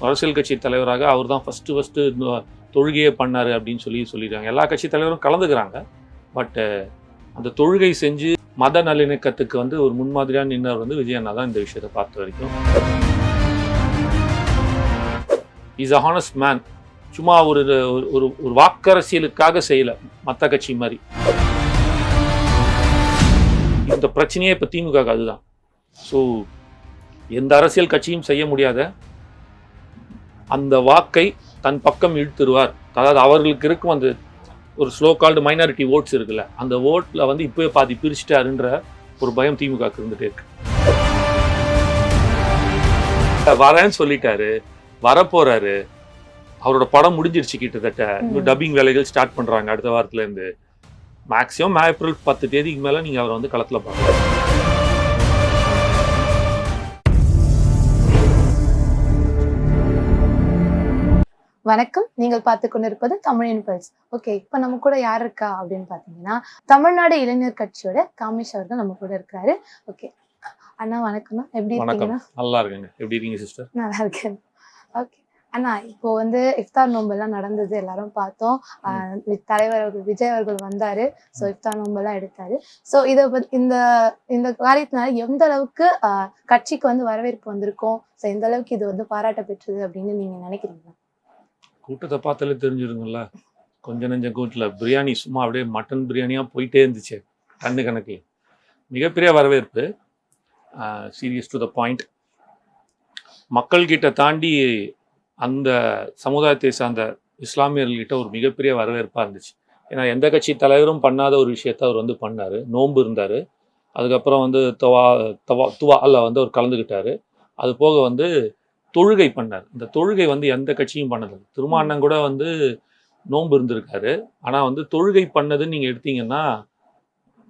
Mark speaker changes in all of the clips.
Speaker 1: அரசியல் கட்சி தலைவராக அவர் தான் ஃபஸ்ட்டு ஃபஸ்ட்டு தொழுகையே பண்ணார் அப்படின்னு சொல்லி சொல்லிடுறாங்க எல்லா கட்சி தலைவரும் கலந்துக்கிறாங்க. பட்டு அந்த தொழுகை செஞ்சு மத நல்லிணக்கத்துக்கு வந்து ஒரு முன்மாதிரியான நின்னர் வந்து விஜயண்ணா தான் இந்த விஷயத்தை பார்த்த வரைக்கும். இஸ் அ ஹானஸ்ட் மேன் சும்மா ஒரு ஒரு- ஒரு ஒரு வாக்கரசியலுக்காக செய்யல. மற்ற கட்சி மாதிரி. இந்த பிரச்சனையே இப்போ திமுக அதுதான். ஸோ எந்த அரசியல் கட்சியும் செய்ய முடியாத அந்த வாக்கை தன் பக்கம் இழுத்துருவார். அதாவது அவர்களுக்கு இருக்கும் அந்த ஒரு ஸ்லோ கால்டு மைனாரிட்டி ஓட்ஸ் இருக்குல்ல அந்த ஓட்டில் வந்து இப்போவே பாதி பிரிச்சுட்டாருன்ற ஒரு பயம் திமுக க்கு இருந்துட்டே இருக்கு. வரேன்னு சொல்லிட்டாரு வரப்போறாரு அவரோட படம் முடிஞ்சிருச்சு கிட்டத்தட்ட. இன்னும். டப்பிங் வேலைகள் ஸ்டார்ட் பண்றாங்க அடுத்த வாரத்துல இருந்து. மேக்ஸிமம் ஏப்ரல் பத்து தேதிக்கு மேல நீங்க அவரை வந்து களத்துல பார்க்கலாம்
Speaker 2: வணக்கம். நீங்கள் பார்த்து கொண்டிருப்பது தமிழின் பல்ஸ் ஓகே இப்போ நம்ம கூட யார் இருக்கா அப்படின்னு பார்த்தீங்கன்னா தமிழ்நாடு இளைஞர் கட்சியோட காமேஷ் அவர்கள் நம்ம கூட இருக்கிறாரு ஓகே அண்ணா வணக்கம்ண்ணா எப்படி
Speaker 1: வணக்கம்.
Speaker 2: இருக்கீங்கன்னா
Speaker 1: நல்லா இருக்குங்க. எப்படி இருக்கீங்க சிஸ்டர்
Speaker 2: நல்லா இருக்கேன். ஓகே அண்ணா இப்போ வந்து இஃப்தார் நோம்பெல்லாம் நடந்தது எல்லாரும் பார்த்தோம். தலைவர் அவர்கள் விஜய் அவர்கள் வந்தாரு. ஸோ இஃப்தார் நோம்பெல்லாம் எடுத்தாரு. ஸோ இதை இந்த இந்த காரியத்தினால எந்த அளவுக்கு ஆஹ் கட்சிக்கு வந்து வரவேற்பு வந்திருக்கும்? ஸோ எந்த அளவுக்கு இது வந்து பாராட்ட பெற்றது அப்படின்னு நீங்க நினைக்கிறீங்களா?
Speaker 1: கூட்டத்தை பார்த்தாலே தெரிஞ்சிருங்கல்ல கொஞ்ச நெஞ்ச கூட்டில். பிரியாணி சும்மா அப்படியே மட்டன் பிரியாணியாக போயிட்டே இருந்துச்சு. கண்ணு கணக்கில். மிகப்பெரிய வரவேற்பு. சீரியஸ் டு த பாயிண்ட் மக்கள்கிட்ட தாண்டி அந்த சமுதாயத்தை சார்ந்த இஸ்லாமியர்கள்கிட்ட ஒரு மிகப்பெரிய வரவேற்பாக இருந்துச்சு. ஏன்னா எந்த கட்சி தலைவரும் பண்ணாத ஒரு விஷயத்த அவர் வந்து பண்ணார். நோன்பு இருந்தார். அதுக்கப்புறம் வந்து தவா தவா துவால வந்து அவர் கலந்துக்கிட்டார் அது போக வந்து தொழுகை பண்ணார். இந்த தொழுகை வந்து எந்த கட்சியும் பண்ணதில்லை. திருமாண்ணன் கூட வந்து நோன்பு இருந்திருக்காரு. ஆனால் வந்து தொழுகை பண்ணதுன்னு நீங்கள் எடுத்தீங்கன்னா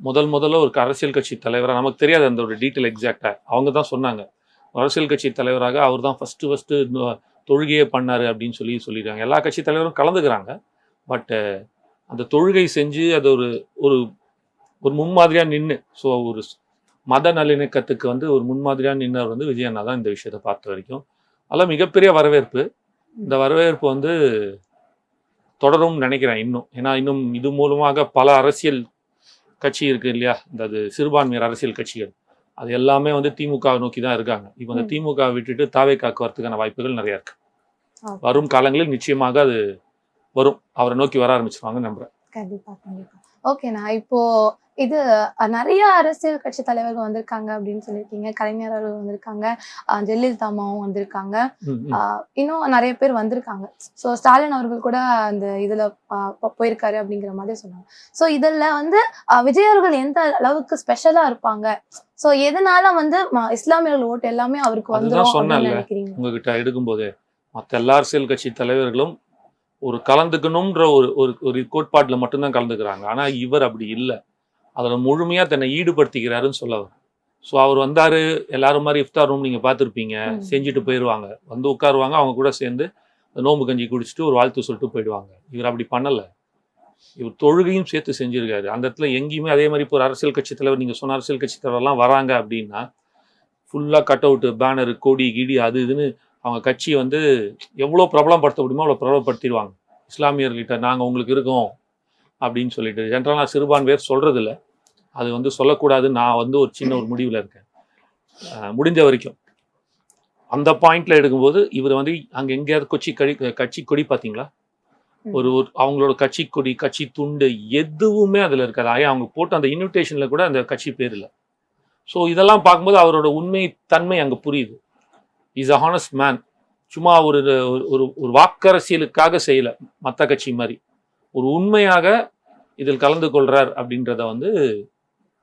Speaker 1: முதல் முதல்ல ஒரு அரசியல் கட்சி தலைவராக நமக்கு தெரியாது அந்த ஒரு டீட்டெயில் எக்ஸாக்டாக அவங்க தான் சொன்னாங்க. அரசியல் கட்சி தலைவராக அவர் தான் ஃபஸ்ட்டு ஃபஸ்ட்டு தொழுகையே பண்ணார் அப்படின்னு சொல்லி சொல்லிடுறாங்க எல்லா கட்சி தலைவரும் கலந்துக்கிறாங்க. பட்டு அந்த தொழுகை செஞ்சு அது ஒரு ஒரு ஒரு முன்மாதிரியாக நின்று ஸோ ஒரு மத நல்லிணக்கத்துக்கு வந்து ஒரு முன்மாதிரியாக நின்னர் வந்து விஜயண்ணா தான் இந்த விஷயத்தை பார்த்த வரைக்கும். அதெல்லாம் மிகப்பெரிய வரவேற்பு. இந்த வரவேற்பு வந்து தொடரும் நினைக்கிறேன் இன்னும். ஏன்னா இன்னும் இது மூலமாக பல அரசியல் கட்சி இருக்கு இல்லையா? இந்த அது சிறுபான்மையர் அரசியல் கட்சிகள். அது எல்லாமே வந்து திமுக நோக்கி தான் இருக்காங்க. இப்போ அந்த
Speaker 2: ம்.
Speaker 1: திமுக விட்டுட்டு தாவே காக்கு வரதுக்கான வாய்ப்புகள் நிறைய இருக்கு. வரும் காலங்களில் நிச்சயமாக அது வரும். அவரை நோக்கி வர ஆரம்பிச்சிருவாங்க நம்புறேன்.
Speaker 2: கண்டிப்பா கண்டிப்பா. ஓகேண்ணா. இப்போ இது நிறைய அரசியல் கட்சி தலைவர்கள் வந்திருக்காங்க அப்படின்னு சொல்லியிருக்கீங்க. கலைஞர் அவர்கள் வந்திருக்காங்க. ஜெயலலிதா அம்மாவும் வந்திருக்காங்க. இன்னும் நிறைய பேர் வந்திருக்காங்க. ஸோ ஸ்டாலின் அவர்கள் கூட அந்த இதுல போயிருக்காரு அப்படிங்கிற மாதிரி சொன்னாங்க. ஸோ இதுல வந்து விஜய் அவர்கள் எந்த அளவுக்கு ஸ்பெஷலா இருப்பாங்க? ஸோ எதனால வந்து இஸ்லாமியர்கள் ஓட்டு எல்லாமே அவருக்கு
Speaker 1: சொன்னேன்ல.
Speaker 2: நினைக்கிறீங்க?
Speaker 1: உங்ககிட்ட எடுக்கும்போது மற்ற எல்லா அரசியல் கட்சி தலைவர்களும் ஒரு கலந்துக்கணுன்ற ஒரு ஒரு ஒரு கோட்பாட்டில் மட்டும்தான் கலந்துக்கிறாங்க. ஆனால் இவர் அப்படி இல்லை. அதில் முழுமையாக தன்னை ஈடுபடுத்திக்கிறாருன்னு சொல்ல ஸோ அவர் வந்தார் எல்லாரும் மாதிரி இஃப்தார் ரூம் நீங்கள் பார்த்துருப்பீங்க. செஞ்சுட்டு போயிடுவாங்க வந்து உட்காருவாங்க அவங்க கூட சேர்ந்து நோம்பு கஞ்சி குடிச்சிட்டு ஒரு வாழ்த்து சொல்லிட்டு போயிடுவாங்க. இவர் அப்படி பண்ணலை. இவர் தொழுகையும் சேர்த்து செஞ்சிருக்காரு. அந்த இடத்துல எங்கேயுமே அதே மாதிரி இப்போ ஒரு அரசியல் கட்சி தலைவர் நீங்கள் சொன்ன அரசியல் கட்சி தலைவர்லாம் வராங்க அப்படின்னா ஃபுல்லாக கட் அவுட்டு பேனரு கொடி கிடி அது இதுன்னு அவங்க கட்சியை வந்து எவ்வளோ பிரபலப்படுத்த முடியுமோ அவ்வளோ பிரபலப்படுத்திடுவாங்க. இஸ்லாமியர்கிட்ட நாங்கள் உங்களுக்கு இருக்கோம் அப்படின்னு சொல்லிட்டு. ஜென்ரலாக சிறுபான்மையர் சொல்கிறதில்ல அது வந்து சொல்லக்கூடாதுன்னு நான் வந்து ஒரு சின்ன ஒரு முடிவில் இருக்கேன். முடிஞ்ச வரைக்கும். அந்த பாயிண்ட்ல எடுக்கும்போது இவர் வந்து அங்கே எங்கேயாவது கொச்சி கடி கட்சி கொடி பார்த்தீங்களா. ஒரு ஒரு அவங்களோட கட்சி கொடி கட்சி துண்டு எதுவுமே அதில் இருக்காது. ஆயா அவங்க போட்ட அந்த இன்விடேஷனில் கூட அந்த கட்சி பேர் இல்லை. ஸோ இதெல்லாம் பார்க்கும்போது அவரோட உண்மை தன்மை அங்கே புரியுது. இஸ் அ ஹானஸ்ட் மேன் சும்மா ஒரு ஒரு- ஒரு ஒரு வாக்கரசியலுக்காக செய்யல மற்ற கட்சி மாதிரி. ஒரு உண்மையாக இதில் கலந்து கொள்கிறார் அப்படின்றத வந்து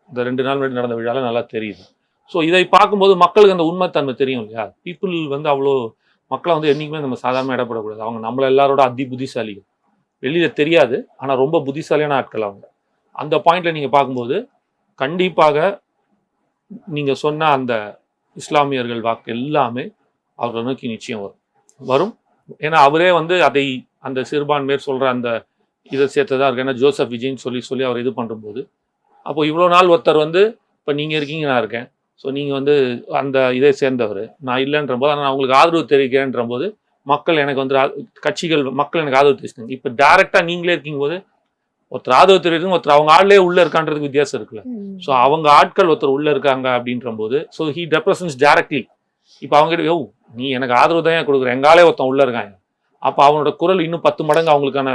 Speaker 1: இந்த ரெண்டு நாள் முன்னாடி நடந்த விழாவில் நல்லா தெரியுது. ஸோ இதை பார்க்கும்போது மக்களுக்கு அந்த உண்மைத்தன்மை தெரியும் இல்லையா? பீப்புள் வந்து அவ்வளோ மக்களை வந்து என்றைக்குமே நம்ம சாதாரண இடப்படக்கூடாது. அவங்க நம்மள எல்லாரோட அதி புத்திசாலிகள் வெளியில் தெரியாது ஆனால் ரொம்ப புத்திசாலியான ஆட்கள் அவங்க. அந்த பாயிண்டில் நீங்கள் பார்க்கும்போது கண்டிப்பாக நீங்கள் சொன்ன அந்த இஸ்லாமியர்கள் வாக்கு எல்லாமே அவரை நோக்கி நிச்சயம் வரும். வரும். ஏன்னா அவரே வந்து அதை அந்த சிறுபான்மையர் சொல்கிற அந்த இதை சேர்த்ததா இருக்கு? ஏன்னா ஜோசப் விஜய்ன்னு சொல்லி சொல்லி அவர் இது பண்ணும்போது அப்போ இவ்வளோ நாள் ஒருத்தர் வந்து இப்போ நீங்கள் இருக்கீங்க நான் இருக்கேன். ஸோ நீங்கள் வந்து அந்த இதை சேர்ந்தவர். நான் இல்லைன்ற போது ஆனால் நான் உங்களுக்கு ஆதரவு தெரிவிக்கிறேன்ற போது மக்கள் எனக்கு வந்து கட்சிகள் மக்கள் எனக்கு ஆதரவு தெரிவிச்சிட்டாங்க இப்போ டேரெக்டாக நீங்களே இருக்கும்போது ஒருத்தர் ஆதரவு தெரிவிக்கும் ஒருத்தர் அவங்க ஆள்லயே உள்ள இருக்கான்றதுக்கு வித்தியாசம் இருக்குல்ல. ஸோ அவங்க ஆட்கள் ஒருத்தர் உள்ள இருக்காங்க அப்படின்ற போது ஸோ ஹீ ரெப்ரசன்ஸ் டைரக்ட்லி இப்போ அவங்க யோ நீ எனக்கு ஆதரவு தான் கொடுக்குற? எங்காலே ஒருத்தன் உள்ள இருக்காங்க. அப்போ அவனோட குரல் இன்னும் பத்து மடங்கு அவங்களுக்கான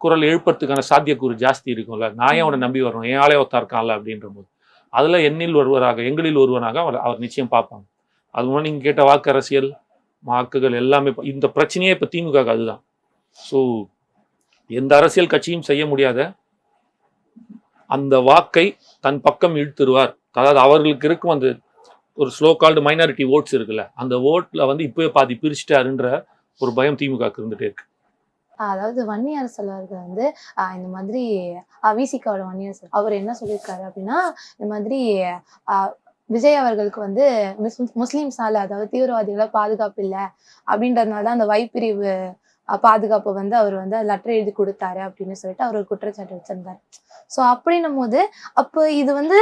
Speaker 1: குரல் எழுப்புறதுக்கான சாத்தியக்கூறு ஜாஸ்தி இருக்கும்ல. நான் ஏன் அவனை நம்பி வரணும்? என் ஆளே ஒருத்தன் இருக்கான்ல அப்படின்ற போது அதுல என்னில் ஒருவராக எங்களில் ஒருவனாக அவர் அவர் நிச்சயம் பார்ப்பாங்க. அது முன்னாடி நீங்க கேட்ட வாக்கு அரசியல் வாக்குகள் எல்லாமே இந்த பிரச்சனையே இப்போ திமுக அதுதான். ஸோ எந்த அரசியல் கட்சியும் செய்ய முடியாத அந்த வாக்கை தன் பக்கம் இழுத்துருவார். அதாவது அவர்களுக்கு இருக்கும் அந்த ஒரு ஸ்லோ கால்டு மைனாரிட்டி ஓட்ஸ் இருக்குல்ல அந்த ஓட்ல வந்து இப்பவே பாதி பிரிச்சுட்டாருன்ற ஒரு பயம் திமுக இருந்துட்டே இருக்கு.
Speaker 2: அதாவது வன்னியார் செல்வர்கள் வந்து ஆஹ் இந்த மாதிரி விசிகாவோட வன்னியரசல் அவர் என்ன சொல்லியிருக்காரு அப்படின்னா இந்த மாதிரி விஜய் அவர்களுக்கு வந்து முஸ்- அதாவது தீவிரவாதிகளை பாதுகாப்பு இல்லை அப்படின்றதுனால தான் அந்த வைப்பிரிவு பாதுகாப்பு வந்து அவர் வந்து லெட்டர் எழுதி கொடுத்தாரு அப்படின்னு சொல்லிட்டு அவர் ஒரு குற்றச்சாட்டு வச்சிருந்தாரு. ஸோ அப்படின்னும் போது அப்போ இது வந்து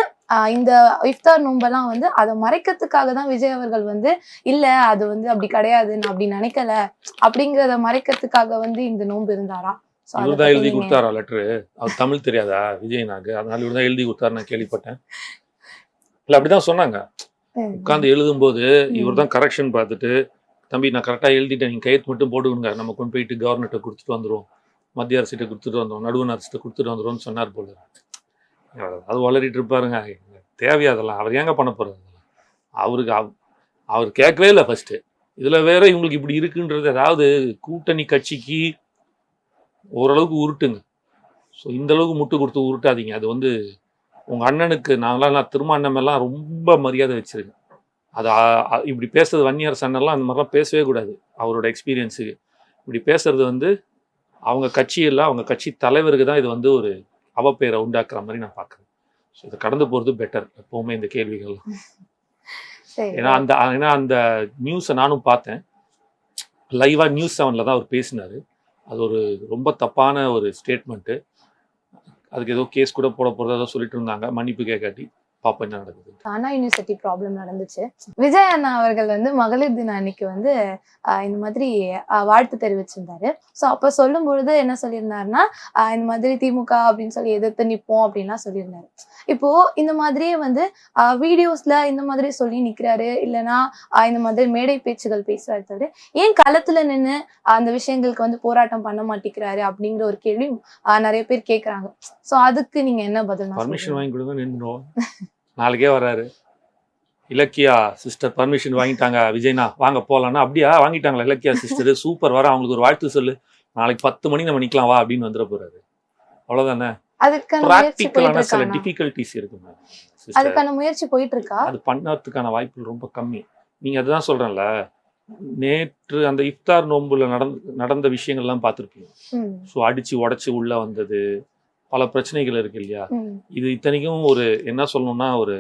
Speaker 2: இந்த இஃப்தார் நோம்பெல்லாம் வந்து அதை மறைக்கிறதுக்காக தான் விஜய் அவர்கள் வந்து இல்ல அது வந்து அப்படி கிடையாது நான் அப்படி நினைக்கல அப்படிங்கறத மறைக்கிறதுக்காக வந்து இந்த நோன்பு இருந்தாரா?
Speaker 1: இவர் தான் எழுதி கொடுத்தாரா லெட்ரு அவர் தமிழ் தெரியாதா? விஜயனாக்கு அதனால இவர் தான் எழுதி கொடுத்தாரு நான் கேள்விப்பட்டேன். இல்ல அப்படிதான் சொன்னாங்க. உட்காந்து எழுதும்போது. இவர் தான் கரெக்ஷன் பார்த்துட்டு தம்பி நான் கரெக்டாக எழுதிட்டேன். நீங்கள் கையெழுத்து மட்டும் போட்டுக்கோங்க நம்ம கொண்டு போயிட்டு கவர்னர்கிட்ட கொடுத்துட்டு வந்துடும் மத்திய அரசிட்ட கொடுத்துட்டு வந்துடும் நடுவன் அரசிட்ட கொடுத்துட்டு வந்துருவோம்னு சொன்னார் போல அது வளரிட்டு இருப்பாருங்க. தேவையா அதெல்லாம்? அவர் ஏங்க பண்ண போகிறது அவருக்கு அவ- அவர் கேட்கவே இல்லை ஃபஸ்ட்டு இதில் வேற இவங்களுக்கு இப்படி இருக்குன்றது அதாவது கூட்டணி கட்சிக்கு ஓரளவுக்கு உருட்டுங்க. ஸோ இந்த அளவுக்கு முட்டு கொடுத்து உருட்டாதீங்க. அது வந்து உங்கள் அண்ணனுக்கு நாங்களாம் நான் திரும்ப அண்ணன் மேலாம் ரொம்ப மரியாதை வச்சுருக்கேன். அது இப்படி பேசுறது வன்னியர் சன்னெல்லாம் அந்த மாதிரிலாம் பேசவே கூடாது. அவரோட எக்ஸ்பீரியன்ஸுக்கு இப்படி பேசுறது வந்து அவங்க கட்சி இல்லை அவங்க கட்சி தலைவருக்கு தான் இது வந்து ஒரு அவப்பெயரை உண்டாக்குற மாதிரி நான் பார்க்குறேன் ஸோ இதை கடந்து போகிறது பெட்டர் எப்போவுமே இந்த கேள்விகள். ஏன்னா அந்த ஏன்னா அந்த நியூஸை நானும் பார்த்தேன். லைவாக நியூஸ் செவனில் தான் அவர் பேசினார். அது ஒரு ரொம்ப தப்பான ஒரு ஸ்டேட்மெண்ட்டு அதுக்கு ஏதோ கேஸ் கூட போட போகிறதா ஏதோ சொல்லிட்டு இருந்தாங்க மன்னிப்பு கேட்காட்டி. பாப்பா என்ன நடக்குது
Speaker 2: அண்ணா யூனிவர்சிட்டி ப்ராப்ளம் நடந்துச்சு. விஜய் அண்ணா அவர்கள் வந்து மகளிர் தின அன்னைக்கு வந்து இந்த மாதிரி வாழ்த்து தெரிவிச்சிருந்தாரு. ஸோ அப்போ சொல்லும் பொழுது என்ன சொல்லியிருந்தாருன்னா இந்த மாதிரி திமுக அப்படின்னு சொல்லி எதிர்த்து நிற்போம் அப்படின்லாம் சொல்லியிருந்தாரு. இப்போ இந்த மாதிரியே வந்து வீடியோஸ்ல இந்த மாதிரி சொல்லி நிக்கிறாரு. இல்லைன்னா இந்த மாதிரி மேடை பேச்சுகள் பேசுறாரு தவிர ஏன் களத்துல நின்று அந்த விஷயங்களுக்கு வந்து போராட்டம் பண்ண மாட்டேங்கிறாரு அப்படிங்கிற ஒரு கேள்வி ஆஹ் நிறைய பேர் கேட்கறாங்க ஸோ அதுக்கு நீங்க என்ன பதில்
Speaker 1: பர்மிஷன்? வாங்கி கொடுங்க நின்றுடும் நாளைக்கே வராரு இலக்கியா சிஸ்டர் பர்மிஷன் வாங்கிட்டாங்க விஜய்னா. வாங்க போகலான்னா அப்படியா? வாங்கிட்டாங்களா இலக்கியா சிஸ்டர் சூப்பர் வர அவங்களுக்கு ஒரு வாழ்த்து சொல்லு. நாளைக்கு பத்து மணி நம்ம நிக்கலாம் வா அப்படின்னு வந்துட போறாரு. அவ்வளவுதானே? ப்ராக்டிக்கலான சில
Speaker 2: இருக்காங்க
Speaker 1: டிஃபிகல்ட்டிஸ் இருக்குங்க
Speaker 2: அதுக்கான முயற்சி போயிட்டு இருக்கா
Speaker 1: அது பண்ணறதுக்கான வாய்ப்புகள் ரொம்ப கம்மி. நீங்க அதுதான் சொல்றேன்ல நேற்று அந்த இஃப்தார் நோன்புல நடந்த நடந்த விஷயங்கள்லாம் பார்த்துருப்பீங்க. ஸோ அடிச்சு உடைச்சு உள்ள வந்தது பல பிரச்சனைகள் இருக்கு இல்லையா? இது இத்தனைக்கும் ஒரு என்ன சொல்லணும்னா ஒரு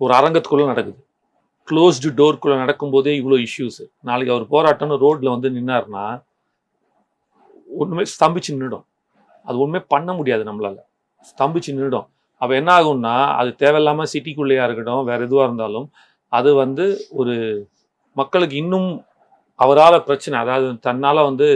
Speaker 1: ஒரு அரங்கத்துக்குள்ள நடக்குது. க்ளோஸ்டு டோர்க்குள்ள நடக்கும்போதே இவ்வளோ இஷ்யூஸ் நாளைக்கு அவர் போராட்டம்னு ரோட்ல வந்து நின்னாருன்னா ஒண்ணுமே ஸ்தம்பிச்சு நின்றுடும் அது ஒண்ணுமே பண்ண முடியாது நம்மளால. ஸ்தம்பிச்சு நின்றுடும் அப்போ என்ன ஆகும்னா அது தேவையில்லாம சிட்டிக்குள்ளேயா இருக்கட்டும் வேற எதுவா இருந்தாலும் அது வந்து ஒரு மக்களுக்கு இன்னும் அவரால பிரச்சனை அதாவது தன்னால வந்து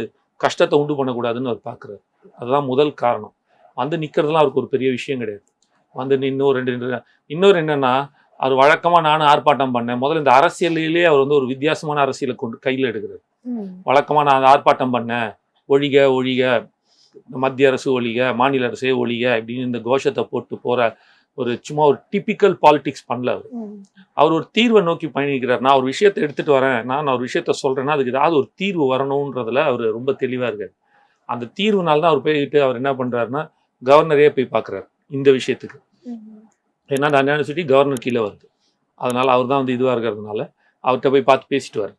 Speaker 1: கஷ்டத்தை உண்டு பண்ணக்கூடாதுன்னு அவர் பார்க்குறாரு அதுதான் முதல் காரணம். வந்து நிக்கிறதுலாம் அவருக்கு ஒரு பெரிய விஷயம் கிடையாது. வந்து நின்று ரெண்டு இன்னொரு என்னன்னா அவர் வழக்கமா நானும் ஆர்ப்பாட்டம் பண்ணேன். முதல்ல இந்த அரசியலிலே அவர் வந்து ஒரு வித்தியாசமான அரசியலை கொண்டு கையில் எடுக்கிறார்.
Speaker 2: ம்,
Speaker 1: வழக்கமா நான் ஆர்ப்பாட்டம் பண்ணேன். ஒழிக ஒழிக மத்திய அரசு ஒழிக மாநில அரசே ஒழிக இப்படின்னு இந்த கோஷத்தை போட்டு போற ஒரு சும்மா ஒரு டிபிக்கல் பாலிடிக்ஸ் பண்ணல அவர். அவர் ஒரு தீர்வை நோக்கி பயணிக்கிறார். நான் ஒரு விஷயத்தை எடுத்துட்டு வரேன். நான் ஒரு விஷயத்த சொல்றேன்னா அதுக்கு ஏதாவது ஒரு தீர்வு வரணுன்றதுல அவர் ரொம்ப தெளிவா இருக்காரு. அந்த தீர்வுனால தான் அவர் போயிட்டு அவர் என்ன பண்றாருன்னா கவர்னரே போய் பார்க்குறாரு இந்த விஷயத்துக்கு. ஏன்னா அந்த யூனிவர்சிட்டி கவர்னர் கீழே வருது. அதனால அவர் தான் வந்து இதுவாக இருக்கிறதுனால அவர்கிட்ட போய் பார்த்து பேசிட்டு வர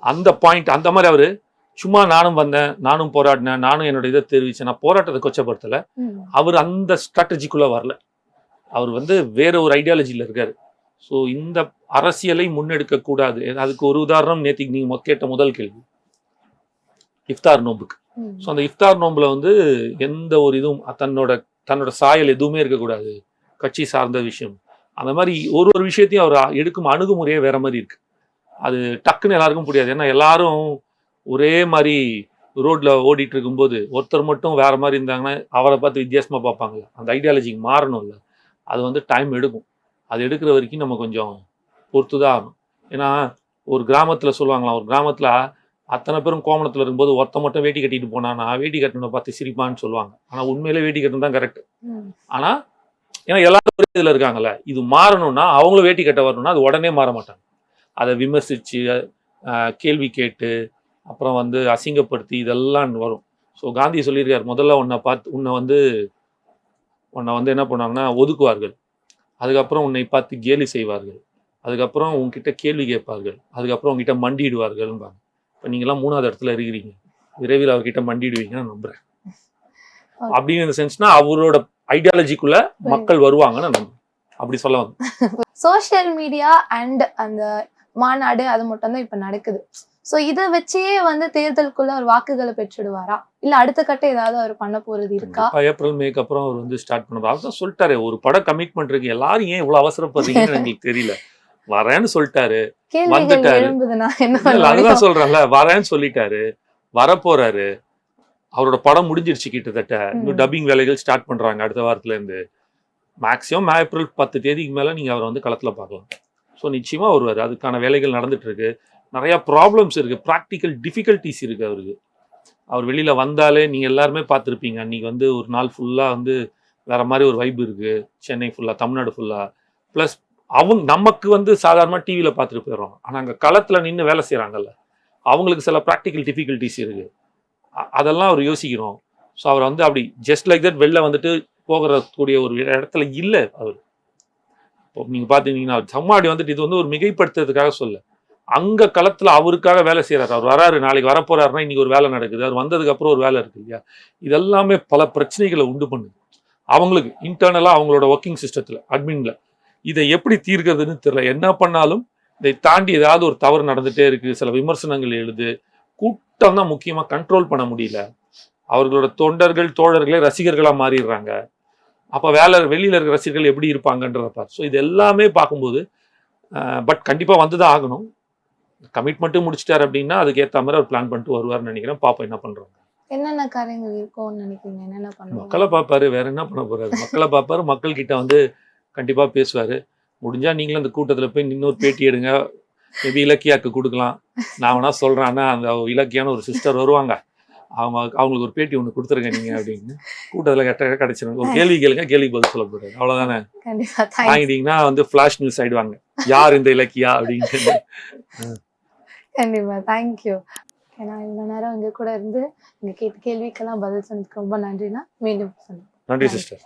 Speaker 1: அந்த பாயிண்ட் அந்த மாதிரி அவர் சும்மா நானும் வந்தேன் நானும் போராடினேன் நானும் என்னோட இதை தெரிவிச்சேன் நான் போராட்டத்தை கொச்சப்படுத்தல. அவர் அந்த ஸ்ட்ராட்டஜிக்குள்ள வரல. அவர் வந்து வேற ஒரு ஐடியாலஜியில் இருக்காரு. ஸோ இந்த அரசியலை முன்னெடுக்க கூடாது அதுக்கு ஒரு உதாரணம் நேத்திக்கு நீங்க மொ- கேட்ட முதல் கேள்வி. இஃப்தார் நோம்புக்கு. ஸோ அந்த இஃப்தார் நோம்பில் வந்து எந்த ஒரு இதுவும் தன்னோட தன்னோட சாயல் எதுவுமே இருக்கக்கூடாது. கட்சி சார்ந்த விஷயம். அந்த மாதிரி ஒரு ஒரு விஷயத்தையும் அவர் எடுக்கும் அணுகுமுறையே வேற மாதிரி இருக்கு. அது டக்குன்னு எல்லாருக்கும் புரியாது. ஏன்னா எல்லாரும் ஒரே மாதிரி ரோட்ல ஓடிட்டு இருக்கும்போது ஒருத்தர் மட்டும் வேற மாதிரி இருந்தாங்கன்னா அவரை பார்த்து வித்தியாசமா பார்ப்பாங்கல்ல அந்த ஐடியாலஜிக்கு மாறணும்ல. அது வந்து டைம் எடுக்கும். அது எடுக்கிற வரைக்கும் நம்ம கொஞ்சம் பொறுத்து தான் ஆகணும். ஏன்னா ஒரு கிராமத்துல சொல்லுவாங்களாம் ஒரு கிராமத்துல அத்தனை பேரும் கோமணத்துல இருக்கும்போது ஒருத்த மட்டும் வேட்டி கட்டிட்டு போனானா வேட்டி கட்டின பார்த்து சிரிப்பான்னு சொல்லுவாங்க. ஆனா உண்மையிலே வேட்டி கட்டணும் தான் கரெக்ட்
Speaker 2: ம்.
Speaker 1: ஆனா ஏன்னா எல்லாரும் ஒரே இதுல இருக்காங்கல்ல. இது மாறணும்னா அவங்களும் வேட்டி கட்ட வரணும்னா அது உடனே மாற மாட்டாங்க. அதை விமர்சிச்சு அஹ், கேள்வி கேட்டு அப்புறம் வந்து அசிங்கப்படுத்தி இதெல்லாம் வரும். ஸோ காந்தி சொல்லியிருக்காரு முதல்ல உன்னை பார்த்து உன்னை வந்து உன்னை வந்து என்ன பண்ணுவாங்கன்னா ஒதுக்குவார்கள். அதுக்கப்புறம் உன்னை பார்த்து கேலி செய்வார்கள். அதுக்கப்புறம் உன்கிட்ட கேள்வி கேட்பார்கள். அதுக்கப்புறம் உங்ககிட்ட மண்டிடுவார்கள்பாங்க இப்போ நீங்களாம் மூணாவது இடத்துல இருக்கிறீங்க. விரைவில் அவர்கிட்ட மண்டிடுவீங்கன்னு நான் நம்புறேன். அப்படிங்கிற சென்ஸ்னா அவரோட ஐடியாலஜிக்குள்ள மக்கள் வருவாங்கன்னு நம்புறேன். அப்படி சொல்ல வந்து
Speaker 2: சோஷியல் மீடியா அண்ட் அந்த மாநாடு அது மட்டும் தான் இப்ப நடக்குது. சோ இத வச்சே வந்து தேர்தலுக்குள்ள ஒரு வாக்குகளை பெற்றுடுவாரா? இல்ல அடுத்த கட்ட ஏதாவது அவர் பண்ண போறது இருக்கா?
Speaker 1: ஏப்ரல் மேக்கு அப்புறம் அவர் வந்து ஸ்டார்ட் பண்ணுவார் அவர் தான் சொல்லிட்டாரு ஒரு படம் கமிட்மெண்ட் இருக்கு. எல்லாரும் ஏன் இவ்வளவு அவசரப்படுறீங்கன்னு எங்களுக்கு தெரியல. வரேன்னு சொல்லிட்டாரு. வந்துட்டாரு. அதுதான்? சொல்றேன்ல வரேன்னு சொல்லிட்டாரு. வரப்போறாரு. அவரோட படம் முடிஞ்சிருச்சு கிட்டத்தட்ட. இன்னும். டப்பிங் வேலைகள் ஸ்டார்ட் பண்றாங்க அடுத்த வாரத்துல இருந்து. மேக்ஸிமம் ஏப்ரல் பத்து தேதிக்கு மேல நீங்க அவரை வந்து களத்துல பார்க்கலாம். ஸோ நிச்சயமா வருவார். அதுக்கான வேலைகள் நடந்துட்டு இருக்கு. நிறைய ப்ராப்ளம்ஸ் இருக்கு. ப்ராக்டிக்கல் டிஃபிகல்ட்டிஸ் இருக்கு அவருக்கு. அவர் வெளியில வந்தாலே நீங்க எல்லாருமே பார்த்துருப்பீங்க. அன்னைக்கு வந்து ஒரு நாள் ஃபுல்லா வந்து வேற மாதிரி ஒரு வைப் இருக்கு. சென்னை ஃபுல்லா தமிழ்நாடு ஃபுல்லா ப்ளஸ் அவங்க நமக்கு வந்து சாதாரணமாக டிவியில் பார்த்துட்டு போயிடுறோம். ஆனால் அங்கே களத்தில் நின்று வேலை செய்கிறாங்கல்ல அவங்களுக்கு சில ப்ராக்டிக்கல் டிஃபிகல்ட்டிஸ் இருக்குது அதெல்லாம் அவர் யோசிக்கிறோம். ஸோ அவர் வந்து அப்படி ஜஸ்ட் லைக் தட் வெளில வந்துட்டு போகிறக்கூடிய ஒரு இடத்துல இல்லை அவர். இப்போ நீங்கள் பார்த்தீங்கன்னா சம்மாடி வந்துட்டு இது வந்து ஒரு மிகைப்படுத்துறதுக்காக சொல்ல. அங்கே களத்தில் அவருக்காக வேலை செய்கிறார் அவர் வராரு நாளைக்கு வரப்போறாருன்னா இன்னைக்கு ஒரு வேலை நடக்குது. அவர் வந்ததுக்கப்புறம் ஒரு வேலை இருக்குது இல்லையா? இதெல்லாமே பல பிரச்சனைகளை உண்டு பண்ணுது. அவங்களுக்கு இன்டர்னலாக அவங்களோட ஒர்க்கிங் சிஸ்டத்தில் அட்மின்ல இதை எப்படி தீர்க்கிறதுன்னு தெரியல. என்ன பண்ணாலும் இதை தாண்டி ஏதாவது ஒரு தவறு நடந்துட்டே இருக்கு. சில விமர்சனங்கள் எழுது. கூட்டம் தான் முக்கியமாக கண்ட்ரோல் பண்ண முடியல. அவர்களோட தொண்டர்கள் தோழர்களே ரசிகர்களாக மாறிடுறாங்க. அப்போ வேலை வெளியில் இருக்கிற ரசிகர்கள் எப்படி இருப்பாங்கன்றத பார். ஸோ இது எல்லாமே பார்க்கும்போது பட் கண்டிப்பாக வந்து தான் ஆகணும். கமிட்மெண்ட்டும் முடிச்சிட்டாரு அப்படின்னா அதுக்கு ஏற்ற மாதிரி அவர் பிளான் பண்ணிட்டு வருவார்னு நினைக்கிறேன். பாப்போம் என்ன பண்ணுறாங்க
Speaker 2: என்னென்ன காரியங்கள் இருக்கும்னு நினைக்கிறீங்க? என்னென்ன பண்ணுவாங்க?
Speaker 1: மக்களை பார்ப்பாரு வேற என்ன பண்ண போறாரு? மக்களை பார்ப்பாரு மக்கள் கிட்ட வந்து கண்டிப்பா பேசுவாரு. முடிஞ்சா நீங்களும் அந்த கூட்டத்துல போய் இன்னொரு பேட்டி எடுங்க. மேபி இலக்கியாக்கு கொடுக்கலாம். நான் வேணா சொல்றேன்னா அந்த இலக்கியான ஒரு சிஸ்டர் வருவாங்க. அவங்க அவங்களுக்கு ஒரு பேட்டி ஒன்று கொடுத்துருங்க நீங்க அப்படின்னு. கூட்டத்தில் கட்ட கிடைச்சிருங்க ஒரு கேள்வி கேளுங்க. கேள்வி பதில் சொல்ல
Speaker 2: கண்டிப்பா. தேங்க்ஸ்
Speaker 1: வாங்கிட்டீங்கன்னா வந்து ஃபிளாஷ் நியூஸ் ஆயிடுவாங்க. யார் இந்த இலக்கியா அப்படின்ட்டு.
Speaker 2: கண்டிப்பா. தேங்க்யூ ஏன்னா இவ்வளவு நேரம் இங்க கூட இருந்து இங்க கேட்ட கேள்விக்கெல்லாம் பதில் சொன்னதுக்கு ரொம்ப நன்றினா மீண்டும்
Speaker 1: நன்றி சிஸ்டர்